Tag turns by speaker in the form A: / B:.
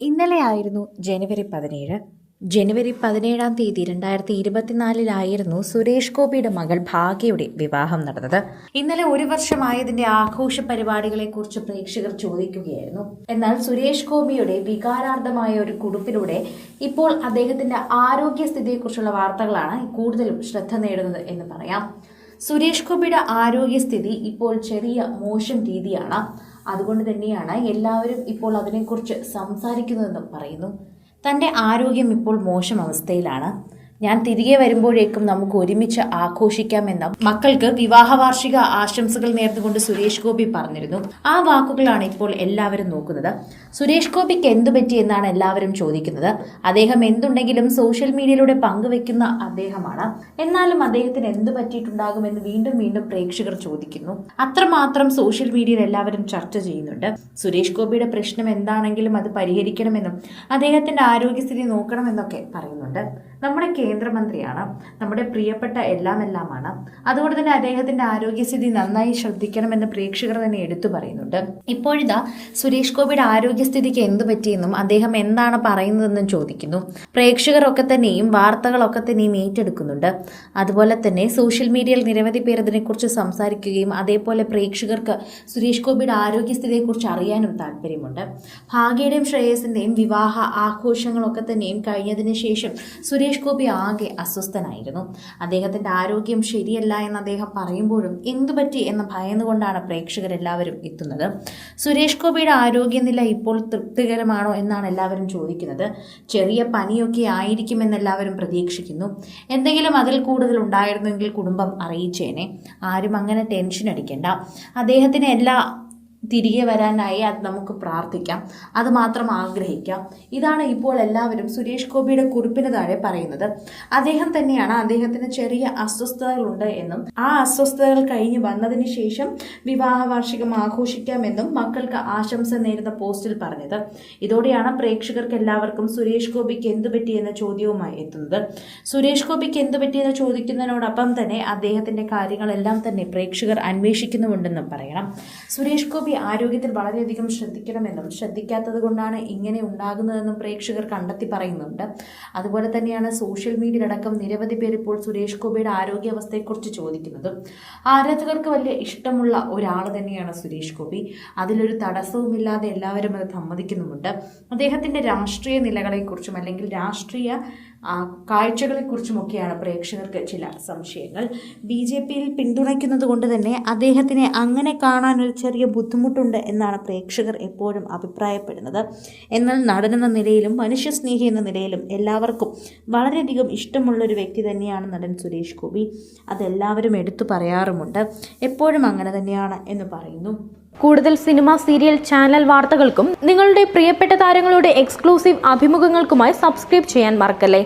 A: ഇന്നലെയായിരുന്നു ജനുവരി പതിനേഴ്. ജനുവരി പതിനേഴാം തീയതി രണ്ടായിരത്തി ഇരുപത്തിനാലിലായിരുന്നു സുരേഷ് ഗോപിയുടെ മകൾ ഭാഗ്യയുടെ വിവാഹം നടന്നത്. ഇന്നലെ ഒരു വർഷമായതിന്റെ ആഘോഷ പരിപാടികളെക്കുറിച്ച് പ്രേക്ഷകർ ചോദിക്കുകയായിരുന്നു. എന്നാൽ സുരേഷ് ഗോപിയുടെ വികാരാർത്ഥമായ ഒരു കുടുപ്പിലൂടെ ഇപ്പോൾ അദ്ദേഹത്തിന്റെ ആരോഗ്യസ്ഥിതിയെക്കുറിച്ചുള്ള വാർത്തകളാണ് കൂടുതലും ശ്രദ്ധ നേടുന്നത് എന്ന് പറയാം. സുരേഷ് ഗോപിയുടെ ആരോഗ്യസ്ഥിതി ഇപ്പോൾ ചെറിയ മോശം രീതിയാണ്. അതുകൊണ്ട് തന്നെയാണ് എല്ലാവരും ഇപ്പോൾ അതിനെക്കുറിച്ച് സംസാരിക്കുന്നതെന്നും പറയുന്നു. തന്റെ ആരോഗ്യം ഇപ്പോൾ മോശം അവസ്ഥയിലാണ്. ഞാൻ തിരികെ വരുമ്പോഴേക്കും നമുക്ക് ഒരുമിച്ച് ആഘോഷിക്കാമെന്ന മക്കൾക്ക് വിവാഹ വാർഷിക ആശംസകൾ നേർന്നുകൊണ്ട് സുരേഷ് ഗോപി പറഞ്ഞിരുന്നു. ആ വാക്കുകളാണ് ഇപ്പോൾ എല്ലാവരും നോക്കുന്നത്. സുരേഷ് ഗോപിക്ക് എന്തു പറ്റി എന്നാണ് എല്ലാവരും ചോദിക്കുന്നത്. അദ്ദേഹം എന്തുണ്ടെങ്കിലും സോഷ്യൽ മീഡിയയിലൂടെ പങ്കുവെക്കുന്ന അദ്ദേഹമാണ്. എന്നാലും അദ്ദേഹത്തിന് എന്തു പറ്റിയിട്ടുണ്ടാകുമെന്ന് വീണ്ടും വീണ്ടും പ്രേക്ഷകർ ചോദിക്കുന്നു. അത്രമാത്രം സോഷ്യൽ മീഡിയയിൽ എല്ലാവരും ചർച്ച ചെയ്യുന്നുണ്ട്. സുരേഷ് ഗോപിയുടെ പ്രശ്നം എന്താണെങ്കിലും അത് പരിഹരിക്കണമെന്നും അദ്ദേഹത്തിന്റെ ആരോഗ്യസ്ഥിതി നോക്കണമെന്നൊക്കെ പറയുന്നുണ്ട്. നമ്മുടെ കേന്ദ്രമന്ത്രിയാണ്. നമ്മുടെ പ്രിയപ്പെട്ട എല്ലാം എല്ലാമാണ് അതുകൊണ്ട് തന്നെ അദ്ദേഹത്തിന്റെ ആരോഗ്യസ്ഥിതി നന്നായി ശ്രദ്ധിക്കണമെന്ന് പ്രേക്ഷകർ തന്നെ എടുത്തു പറയുന്നുണ്ട്. ഇപ്പോഴിതാ സുരേഷ് ഗോപിയുടെ ആരോഗ്യസ്ഥിതിക്ക് എന്തു പറ്റിയെന്നും അദ്ദേഹം എന്താണ് പറയുന്നതെന്നും ചോദിക്കുന്നു. പ്രേക്ഷകരൊക്കെ തന്നെയും വാർത്തകളൊക്കെ തന്നെയും ഏറ്റെടുക്കുന്നുണ്ട്. അതുപോലെ തന്നെ സോഷ്യൽ മീഡിയയിൽ നിരവധി പേർ ഇതിനെക്കുറിച്ച് സംസാരിക്കുകയും അതേപോലെ പ്രേക്ഷകർക്ക് സുരേഷ് ഗോപിയുടെ ആരോഗ്യസ്ഥിതിയെക്കുറിച്ച് അറിയാനും താല്പര്യമുണ്ട്. ഭാഗ്യയുടെയും ശ്രേയസിന്റെയും വിവാഹ ആഘോഷങ്ങളൊക്കെ തന്നെയും കഴിഞ്ഞതിന് ശേഷം സുരേഷ് ഗോപി ആകെ അസ്വസ്ഥനായിരുന്നു. അദ്ദേഹത്തിന്റെ ആരോഗ്യം ശരിയല്ല എന്ന് അദ്ദേഹം പറയുമ്പോഴും എന്തു പറ്റി എന്ന് ഭയന്നുകൊണ്ടാണ് പ്രേക്ഷകരെല്ലാവരും എത്തുന്നത്. സുരേഷ് ഗോപിയുടെ ആരോഗ്യനില ഇപ്പോൾ തൃപ്തികരമാണോ എന്നാണ് എല്ലാവരും ചോദിക്കുന്നത്. ചെറിയ പനിയൊക്കെ ആയിരിക്കുമെന്ന് എല്ലാവരും പ്രതീക്ഷിക്കുന്നു. എന്തെങ്കിലും അതിൽ കൂടുതൽ ഉണ്ടായിരുന്നെങ്കിൽ കുടുംബം അറിയിച്ചേനെ. ആരും അങ്ങനെ ടെൻഷൻ അടിക്കേണ്ട. അദ്ദേഹത്തിന് എല്ലാ തിരികെ വരാനായി അത് നമുക്ക് പ്രാർത്ഥിക്കാം. അത് മാത്രം ആഗ്രഹിക്കാം. ഇതാണ് ഇപ്പോൾ എല്ലാവരും സുരേഷ് ഗോപിയുടെ കുറിപ്പിന് താഴെ പറയുന്നത്. അദ്ദേഹം തന്നെയാണ് അദ്ദേഹത്തിന് ചെറിയ അസ്വസ്ഥതകളുണ്ട് എന്നും ആ അസ്വസ്ഥതകൾ കഴിഞ്ഞ് വന്നതിന് ശേഷം വിവാഹ വാർഷികം ആഘോഷിക്കാമെന്നും മക്കൾക്ക് ആശംസ നേരുന്ന പോസ്റ്റിൽ പറഞ്ഞത്. ഇതോടെയാണ് പ്രേക്ഷകർക്ക് എല്ലാവർക്കും സുരേഷ് ഗോപിക്ക് എന്തു പറ്റിയെന്ന ചോദ്യവുമായി എത്തുന്നത്. സുരേഷ് ഗോപിക്ക് എന്തു പറ്റിയെന്ന് ചോദിക്കുന്നതിനോടൊപ്പം തന്നെ അദ്ദേഹത്തിന്റെ കാര്യങ്ങളെല്ലാം തന്നെ പ്രേക്ഷകർ അന്വേഷിക്കുന്നുമുണ്ടെന്നും പറയണം. സുരേഷ് ഗോപി ആരോഗ്യത്തിൽ വളരെയധികം ശ്രദ്ധിക്കണമെന്നും ശ്രദ്ധിക്കാത്തത് കൊണ്ടാണ് ഇങ്ങനെ ഉണ്ടാകുന്നതെന്നും പ്രേക്ഷകർ കണ്ടെത്തി പറയുന്നുണ്ട്. അതുപോലെ തന്നെയാണ് സോഷ്യൽ മീഡിയയിലടക്കം നിരവധി പേർ ഇപ്പോൾ സുരേഷ് ഗോപിയുടെ ആരോഗ്യാവസ്ഥയെക്കുറിച്ച് ചോദിക്കുന്നത്. ആരാധകർക്ക് വലിയ ഇഷ്ടമുള്ള ഒരാൾ തന്നെയാണ് സുരേഷ് ഗോപി. അതിലൊരു തടസ്സവുമില്ലാതെ എല്ലാവരും അത് സമ്മതിക്കുന്നുമുണ്ട്. അദ്ദേഹത്തിന്റെ രാഷ്ട്രീയ നിലകളെക്കുറിച്ചും അല്ലെങ്കിൽ രാഷ്ട്രീയ കാഴ്ചകളെക്കുറിച്ചുമൊക്കെയാണ് പ്രേക്ഷകർക്ക് ചില സംശയങ്ങൾ. ബി ജെ പിയിൽ പിന്തുണയ്ക്കുന്നത് കൊണ്ട് തന്നെ അദ്ദേഹത്തിനെ അങ്ങനെ കാണാൻ ഒരു ചെറിയ ബുദ്ധിമുട്ടുണ്ട് എന്നാണ് പ്രേക്ഷകർ എപ്പോഴും അഭിപ്രായപ്പെടുന്നത്. എന്നാൽ നടനെന്ന നിലയിലും മനുഷ്യസ്നേഹി എന്ന നിലയിലും എല്ലാവർക്കും വളരെയധികം ഇഷ്ടമുള്ള ഒരു വ്യക്തി തന്നെയാണ് നടൻ സുരേഷ് ഗോപി. അതെല്ലാവരും എടുത്തു പറയാറുമുണ്ട്. എപ്പോഴും അങ്ങനെ തന്നെയാണ് എന്ന് പറയുന്നു.
B: കൂടുതൽ സിനിമ സീരിയൽ ചാനൽ വാർത്തകൾക്കും നിങ്ങളുടെ പ്രിയപ്പെട്ട താരങ്ങളുടെ എക്സ്ക്ലൂസീവ് അഭിമുഖങ്ങൾക്കുമായി സബ്സ്ക്രൈബ് ചെയ്യാൻ മറക്കല്ലേ?